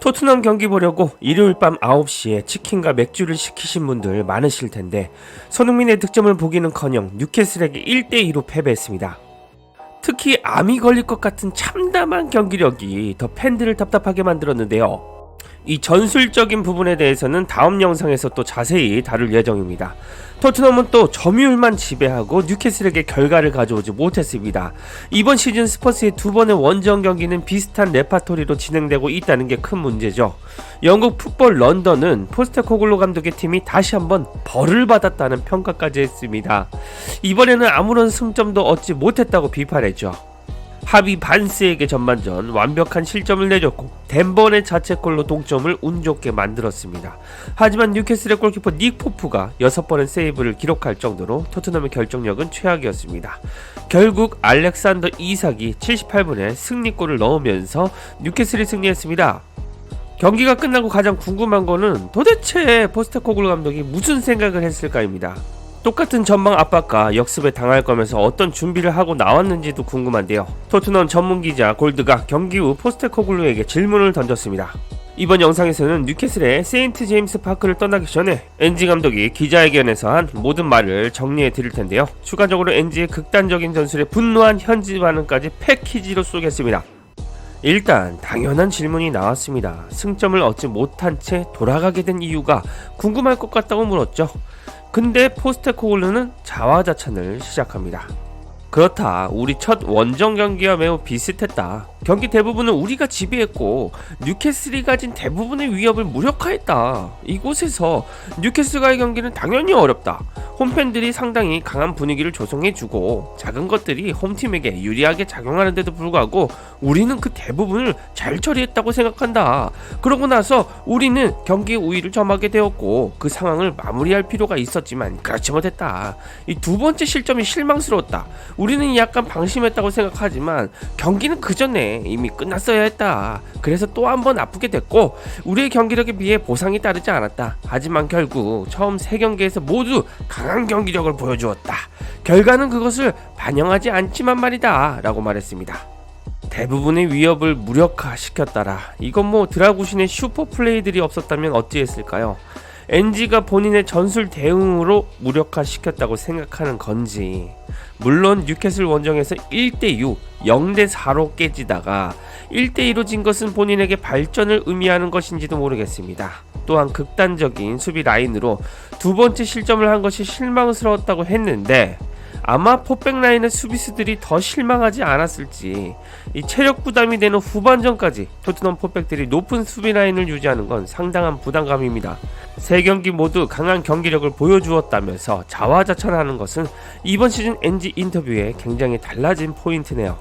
토트넘 경기 보려고 일요일 밤 9시에 치킨과 맥주를 시키신 분들 많으실 텐데 손흥민의 득점을 보기는커녕 뉴캐슬에게 1대2로 패배했습니다. 특히 암이 걸릴 것 같은 참담한 경기력이 더 팬들을 답답하게 만들었는데요. 이 전술적인 부분에 대해서는 다음 영상에서 또 자세히 다룰 예정입니다. 토트넘은 또 점유율만 지배하고 뉴캐슬에게 결과를 가져오지 못했습니다. 이번 시즌 스퍼스의 두 번의 원정 경기는 비슷한 레파토리로 진행되고 있다는 게 큰 문제죠. 영국 풋볼 런던은 포스테코글로 감독의 팀이 다시 한번 벌을 받았다는 평가까지 했습니다. 이번에는 아무런 승점도 얻지 못했다고 비판했죠. 하비 반스에게 전반전 완벽한 실점을 내줬고 덴번의 자책골로 동점을 운 좋게 만들었습니다. 하지만 뉴캐슬의 골키퍼 닉 포프가 6번의 세이브를 기록할 정도로 토트넘의 결정력은 최악이었습니다. 결국 알렉산더 이삭이 78분에 승리골을 넣으면서 뉴캐슬이 승리했습니다. 경기가 끝나고 가장 궁금한 거는 도대체 포스테코글 감독이 무슨 생각을 했을까입니다. 똑같은 전방 압박과 역습에 당할 거면서 어떤 준비를 하고 나왔는지도 궁금한데요. 토트넘 전문 기자 골드가 경기 후 포스테코글루에게 질문을 던졌습니다. 이번 영상에서는 뉴캐슬의 세인트 제임스 파크를 떠나기 전에 엔지 감독이 기자회견에서 한 모든 말을 정리해 드릴 텐데요. 추가적으로 엔지의 극단적인 전술에 분노한 현지 반응까지 패키지로 쏘겠습니다. 일단 당연한 질문이 나왔습니다. 승점을 얻지 못한 채 돌아가게 된 이유가 궁금할 것 같다고 물었죠. 근데 포스테코글루는 자화자찬을 시작합니다. 그렇다. 우리 첫 원정 경기와 매우 비슷했다. 경기 대부분은 우리가 지배했고 뉴캐슬이 가진 대부분의 위협을 무력화했다. 이곳에서 뉴캐슬과의 경기는 당연히 어렵다. 홈팬들이 상당히 강한 분위기를 조성해주고 작은 것들이 홈팀에게 유리하게 작용하는데도 불구하고 우리는 그 대부분을 잘 처리했다고 생각한다. 그러고 나서 우리는 경기 우위를 점하게 되었고 그 상황을 마무리할 필요가 있었지만 그렇지 못했다. 이 두 번째 실점이 실망스러웠다. 우리는 약간 방심했다고 생각하지만 경기는 그 전에 이미 끝났어야 했다. 그래서 또 한 번 아프게 됐고 우리의 경기력에 비해 보상이 따르지 않았다. 하지만 결국 처음 세 경기에서 모두 강한 경기력을 보여주었다. 결과는 그것을 반영하지 않지만 말이다. 라고 말했습니다. 대부분의 위협을 무력화시켰다라. 이건 뭐 드라구신의 슈퍼 플레이들이 없었다면 어찌했을까요? NG가 본인의 전술 대응으로 무력화시켰다고 생각하는 건지 물론 뉴캐슬 원정에서 1대6, 0대4로 깨지다가 1대2로 진 것은 본인에게 발전을 의미하는 것인지도 모르겠습니다. 또한 극단적인 수비 라인으로 두 번째 실점을 한 것이 실망스러웠다고 했는데 아마 포백 라인의 수비수들이 더 실망하지 않았을지 이 체력 부담이 되는 후반전까지 토트넘 포백들이 높은 수비 라인을 유지하는 건 상당한 부담감입니다. 세 경기 모두 강한 경기력을 보여주었다면서 자화자찬하는 것은 이번 시즌 NG 인터뷰에 굉장히 달라진 포인트네요.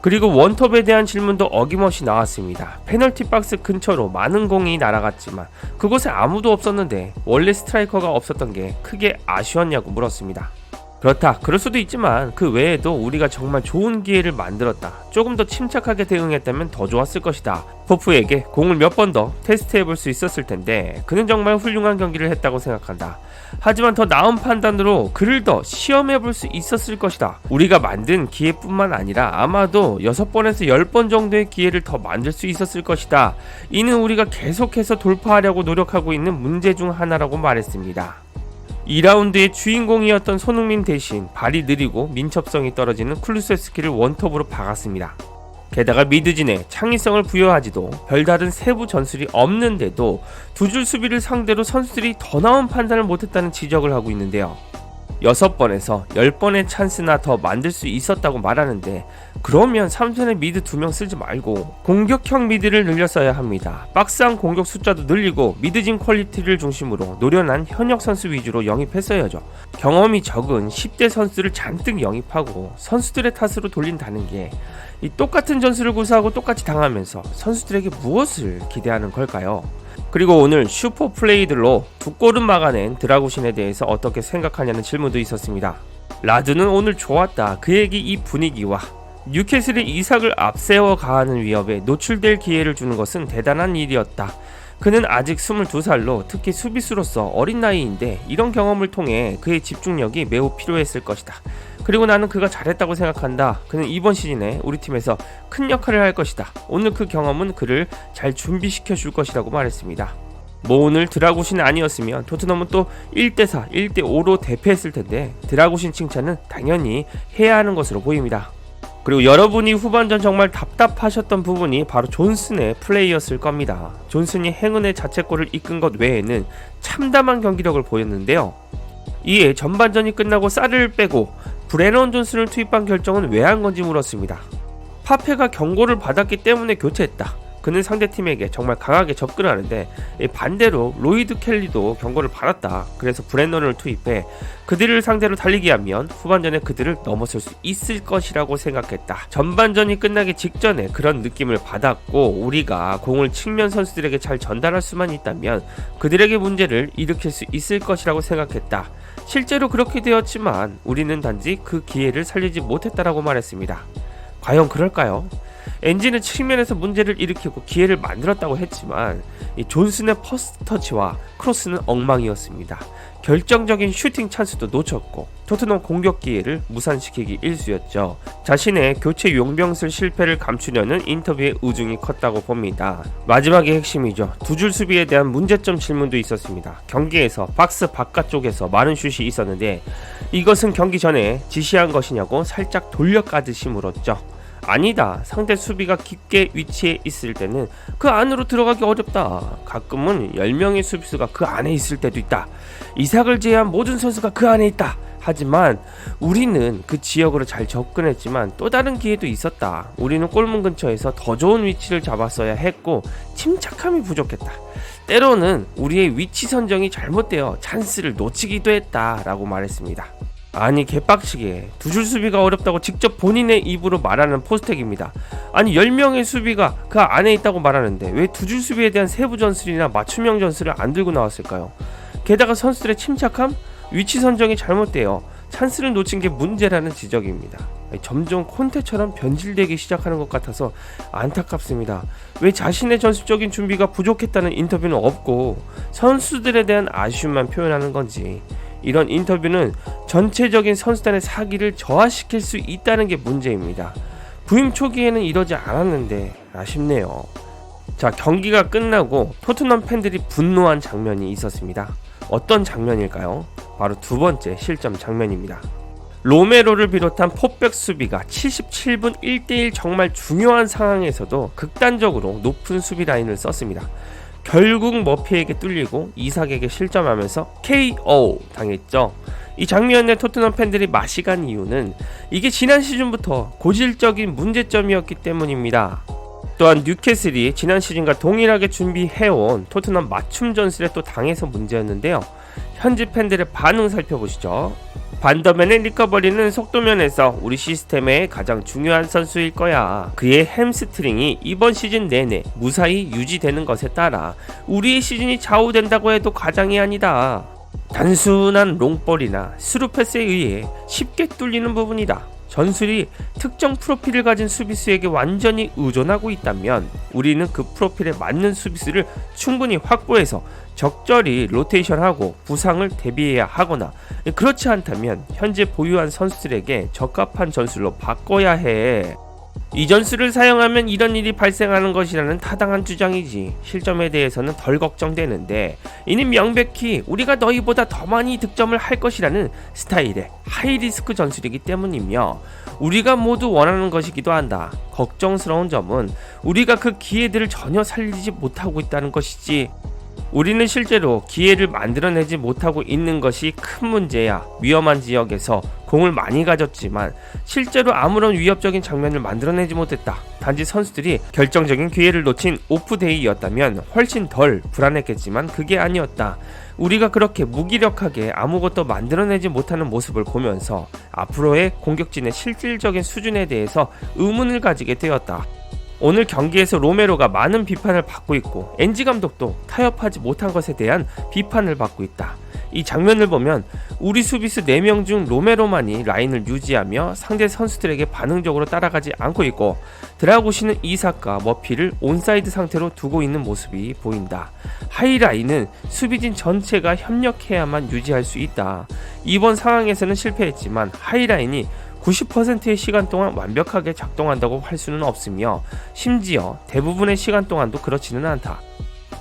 그리고 원톱에 대한 질문도 어김없이 나왔습니다. 페널티 박스 근처로 많은 공이 날아갔지만 그곳에 아무도 없었는데 원래 스트라이커가 없었던 게 크게 아쉬웠냐고 물었습니다. 그렇다. 그럴 수도 있지만 그 외에도 우리가 정말 좋은 기회를 만들었다. 조금 더 침착하게 대응했다면 더 좋았을 것이다. 포프에게 공을 몇 번 더 테스트해 볼 수 있었을 텐데 그는 정말 훌륭한 경기를 했다고 생각한다. 하지만 더 나은 판단으로 그를 더 시험해 볼 수 있었을 것이다. 우리가 만든 기회뿐만 아니라 아마도 6번에서 10번 정도의 기회를 더 만들 수 있었을 것이다. 이는 우리가 계속해서 돌파하려고 노력하고 있는 문제 중 하나라고 말했습니다. 2라운드의 주인공이었던 손흥민 대신 발이 느리고 민첩성이 떨어지는 쿨루세스키를 원톱으로 박았습니다. 게다가 미드진에 창의성을 부여하지도 별다른 세부 전술이 없는데도 두 줄 수비를 상대로 선수들이 더 나은 판단을 못했다는 지적을 하고 있는데요. 6번에서 10번의 찬스나 더 만들 수 있었다고 말하는데 그러면 3선의 미드 2명 쓰지 말고 공격형 미드를 늘렸어야 합니다. 박스한 공격 숫자도 늘리고 미드진 퀄리티를 중심으로 노련한 현역 선수 위주로 영입했어야죠. 경험이 적은 10대 선수를 잔뜩 영입하고 선수들의 탓으로 돌린다는 게이 똑같은 전술을 구사하고 똑같이 당하면서 선수들에게 무엇을 기대하는 걸까요? 그리고 오늘 슈퍼 플레이들로 두 골은 막아낸 드라구신에 대해서 어떻게 생각하냐는 질문도 있었습니다. 라드는 오늘 좋았다. 그에게 이 분위기와 뉴캐슬의 이삭을 앞세워 가하는 위협에 노출될 기회를 주는 것은 대단한 일이었다. 그는 아직 22살로 특히 수비수로서 어린 나이인데 이런 경험을 통해 그의 집중력이 매우 필요했을 것이다. 그리고 나는 그가 잘했다고 생각한다. 그는 이번 시즌에 우리 팀에서 큰 역할을 할 것이다. 오늘 그 경험은 그를 잘 준비시켜 줄 것이라고 말했습니다. 뭐 오늘 드라구신 아니었으면 토트넘은 또 1대4, 1대5로 대패했을 텐데 드라구신 칭찬은 당연히 해야 하는 것으로 보입니다. 그리고 여러분이 후반전 정말 답답하셨던 부분이 바로 존슨의 플레이였을 겁니다. 존슨이 행운의 자책골을 이끈 것 외에는 참담한 경기력을 보였는데요. 이에 전반전이 끝나고 쌀을 빼고 브레넌 존슨을 투입한 결정은 왜 한 건지 물었습니다. 파페가 경고를 받았기 때문에 교체했다. 그는 상대팀에게 정말 강하게 접근하는데 반대로 로이드 켈리도 경고를 받았다. 그래서 브랜넌을 투입해 그들을 상대로 달리게 하면 후반전에 그들을 넘어설 수 있을 것이라고 생각했다. 전반전이 끝나기 직전에 그런 느낌을 받았고 우리가 공을 측면 선수들에게 잘 전달할 수만 있다면 그들에게 문제를 일으킬 수 있을 것이라고 생각했다. 실제로 그렇게 되었지만 우리는 단지 그 기회를 살리지 못했다라고 말했습니다. 과연 그럴까요? 엔진은 측면에서 문제를 일으키고 기회를 만들었다고 했지만 이 존슨의 퍼스트 터치와 크로스는 엉망이었습니다. 결정적인 슈팅 찬스도 놓쳤고 토트넘 공격 기회를 무산시키기 일쑤였죠. 자신의 교체 용병술 실패를 감추려는 인터뷰의 우중이 컸다고 봅니다. 마지막의 핵심이죠. 두 줄 수비에 대한 문제점 질문도 있었습니다. 경기에서 박스 바깥쪽에서 많은 슛이 있었는데 이것은 경기 전에 지시한 것이냐고 살짝 돌려까듯이 물었죠. 아니다. 상대 수비가 깊게 위치해 있을 때는 그 안으로 들어가기 어렵다. 가끔은 10명의 수비수가 그 안에 있을 때도 있다. 이삭을 제외한 모든 선수가 그 안에 있다. 하지만 우리는 그 지역으로 잘 접근했지만 또 다른 기회도 있었다. 우리는 골문 근처에서 더 좋은 위치를 잡았어야 했고 침착함이 부족했다. 때로는 우리의 위치 선정이 잘못되어 찬스를 놓치기도 했다라고 말했습니다. 아니 개빡치게 두 줄 수비가 어렵다고 직접 본인의 입으로 말하는 포스텍입니다. 아니 10명의 수비가 그 안에 있다고 말하는데 왜 두 줄 수비에 대한 세부 전술이나 맞춤형 전술을 안 들고 나왔을까요? 게다가 선수들의 침착함, 위치 선정이 잘못되어 찬스를 놓친 게 문제라는 지적입니다. 점점 콘테처럼 변질되기 시작하는 것 같아서 안타깝습니다. 왜 자신의 전술적인 준비가 부족했다는 인터뷰는 없고 선수들에 대한 아쉬움만 표현하는 건지 이런 인터뷰는 전체적인 선수단의 사기를 저하시킬 수 있다는 게 문제입니다. 부임 초기에는 이러지 않았는데 아쉽네요. 자, 경기가 끝나고 토트넘 팬들이 분노한 장면이 있었습니다. 어떤 장면일까요? 바로 두 번째 실점 장면입니다. 로메로를 비롯한 포백 수비가 77분 1대1 정말 중요한 상황에서도 극단적으로 높은 수비 라인을 썼습니다. 결국 머피에게 뚫리고 이삭에게 실점하면서 KO 당했죠. 이 장면에 토트넘 팬들이 맛이 간 이유는 이게 지난 시즌부터 고질적인 문제점이었기 때문입니다. 또한 뉴캐슬이 지난 시즌과 동일하게 준비해온 토트넘 맞춤 전술에 또 당해서 문제였는데요. 현지 팬들의 반응 살펴보시죠. 반더맨의 리커버리는 속도면에서 우리 시스템의 가장 중요한 선수일 거야. 그의 햄스트링이 이번 시즌 내내 무사히 유지되는 것에 따라 우리의 시즌이 좌우된다고 해도 과장이 아니다. 단순한 롱볼이나 스루 패스에 의해 쉽게 뚫리는 부분이다. 전술이 특정 프로필을 가진 수비수에게 완전히 의존하고 있다면 우리는 그 프로필에 맞는 수비수를 충분히 확보해서 적절히 로테이션하고 부상을 대비해야 하거나 그렇지 않다면 현재 보유한 선수들에게 적합한 전술로 바꿔야 해. 이 전술을 사용하면 이런 일이 발생하는 것이라는 타당한 주장이지 실점에 대해서는 덜 걱정되는데 이는 명백히 우리가 너희보다 더 많이 득점을 할 것이라는 스타일의 하이리스크 전술이기 때문이며 우리가 모두 원하는 것이기도 한다. 걱정스러운 점은 우리가 그 기회들을 전혀 살리지 못하고 있다는 것이지 우리는 실제로 기회를 만들어내지 못하고 있는 것이 큰 문제야. 위험한 지역에서 공을 많이 가졌지만 실제로 아무런 위협적인 장면을 만들어내지 못했다. 단지 선수들이 결정적인 기회를 놓친 오프데이였다면 훨씬 덜 불안했겠지만 그게 아니었다. 우리가 그렇게 무기력하게 아무것도 만들어내지 못하는 모습을 보면서 앞으로의 공격진의 실질적인 수준에 대해서 의문을 가지게 되었다. 오늘 경기에서 로메로가 많은 비판을 받고 있고 엔지 감독도 타협하지 못한 것에 대한 비판을 받고 있다. 이 장면을 보면 우리 수비수 4명 중 로메로만이 라인을 유지하며 상대 선수들에게 반응적으로 따라가지 않고 있고 드라고시는 이삭과 머피를 온사이드 상태로 두고 있는 모습이 보인다. 하이라인은 수비진 전체가 협력해야만 유지할 수 있다. 이번 상황에서는 실패했지만 하이라인이 90%의 시간 동안 완벽하게 작동한다고 할 수는 없으며 심지어 대부분의 시간 동안도 그렇지는 않다.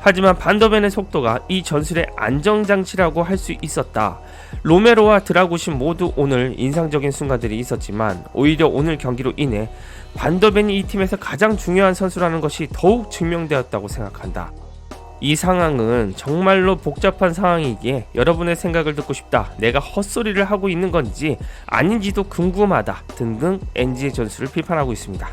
하지만 반더벤의 속도가 이 전술의 안정장치라고 할 수 있었다. 로메로와 드라구신 모두 오늘 인상적인 순간들이 있었지만 오히려 오늘 경기로 인해 반더벤이 이 팀에서 가장 중요한 선수라는 것이 더욱 증명되었다고 생각한다. 이 상황은 정말로 복잡한 상황이기에 여러분의 생각을 듣고 싶다. 내가 헛소리를 하고 있는 건지 아닌지도 궁금하다. 등등 NG의 전술을 비판하고 있습니다.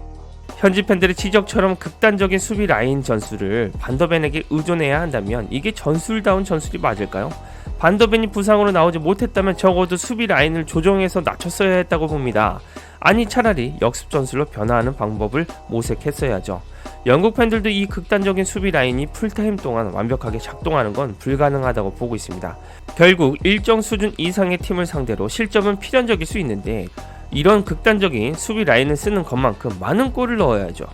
현지 팬들의 지적처럼 극단적인 수비 라인 전술을 반더벤에게 의존해야 한다면 이게 전술다운 전술이 맞을까요? 반더벤이 부상으로 나오지 못했다면 적어도 수비 라인을 조정해서 낮췄어야 했다고 봅니다. 아니 차라리 역습 전술로 변화하는 방법을 모색했어야죠. 영국 팬들도 이 극단적인 수비 라인이 풀타임 동안 완벽하게 작동하는 건 불가능하다고 보고 있습니다. 결국 일정 수준 이상의 팀을 상대로 실점은 필연적일 수 있는데 이런 극단적인 수비 라인을 쓰는 것만큼 많은 골을 넣어야죠.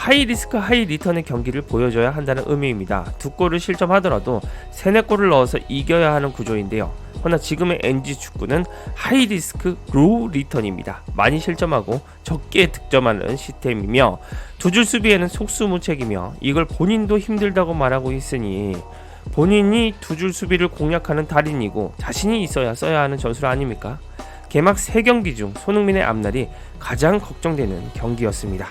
하이 리스크 하이 리턴의 경기를 보여줘야 한다는 의미입니다. 두 골을 실점하더라도 세네 골을 넣어서 이겨야 하는 구조인데요. 허나 지금의 NG 축구는 하이 리스크 로우 리턴입니다. 많이 실점하고 적게 득점하는 시스템이며 두 줄 수비에는 속수무책이며 이걸 본인도 힘들다고 말하고 있으니 본인이 두 줄 수비를 공략하는 달인이고 자신이 있어야 써야 하는 전술 아닙니까? 개막 3경기 중 손흥민의 앞날이 가장 걱정되는 경기였습니다.